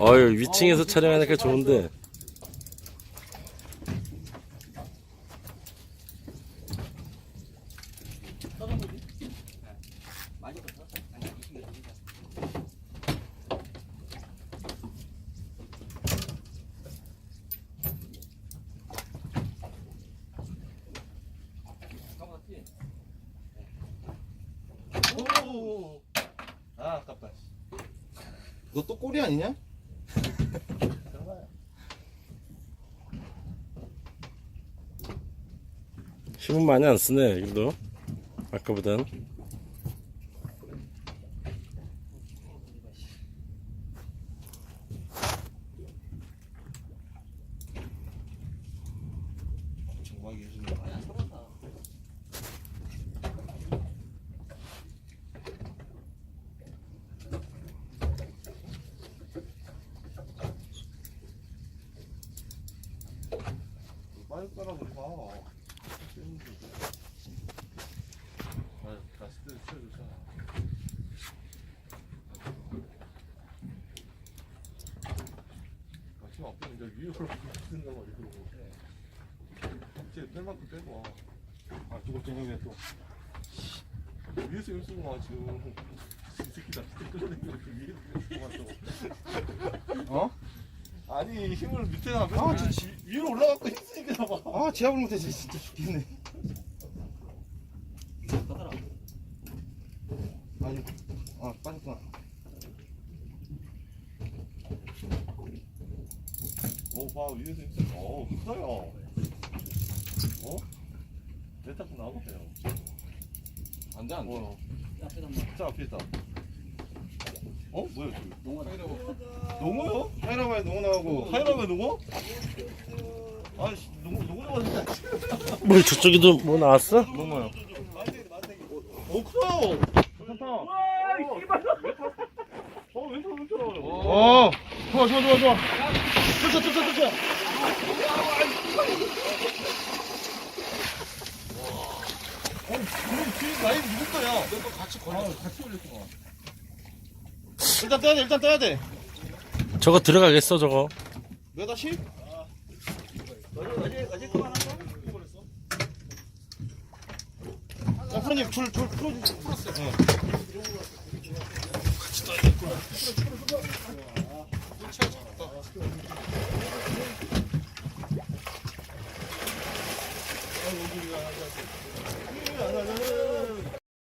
어유 위층에서 촬영하니까 좋은데. 오. 아 아깝다. 너 또 꼬리 아니냐? 힘은 많이 안 쓰네 여기도. 아까보단. 빨리 따라보지 마. 뺄 만큼 빼고 와. 아, 두 번째 형이 또. 위에서 열 쓰고 와, 지금. 이 새끼 나 진짜 끌어내고 위에서 열 쓰고 와, 또. 어? 아니, 힘을 밑에 하면 아, 저 지, 위로 올라가고 힘쓰니까 봐. 아, 지압을 못해, 진짜 죽겠네. 아니, 아, 빠졌구나. 오, 봐, 위에서 힘쓰 어, 커요. 어? 내 탑도 나오겠대요. 안 돼, 안 돼. 어. 자, 앞에 있다. 어? 뭐야, 지금? 농어 요? 하이라마에 농어 나오고. 하이라마에 농어? 아이씨, 농어, 농어 나왔는데. 뭐 저쪽에도 뭐 나왔어? 농어요. 오, 커요! 괜찮다. 어, 왼쪽, 왼쪽. 어, 좋아, 좋아, 좋아, 좋아. 쫓아, 쫓아, 쫓아. 어, 그럼 뒤에 라인 누구 거야? 너도 같이 걸려. 아, 같이 올렸구나. 일단 떼야 돼, 일단 떼야 돼. 저거 들어가겠어 저거. 몇 다시? 어제, 어제 그만 한 거? 자, 프로님, 줄, 줄, 풀어주, 풀었어요. 네. 같이 떠야겠구나.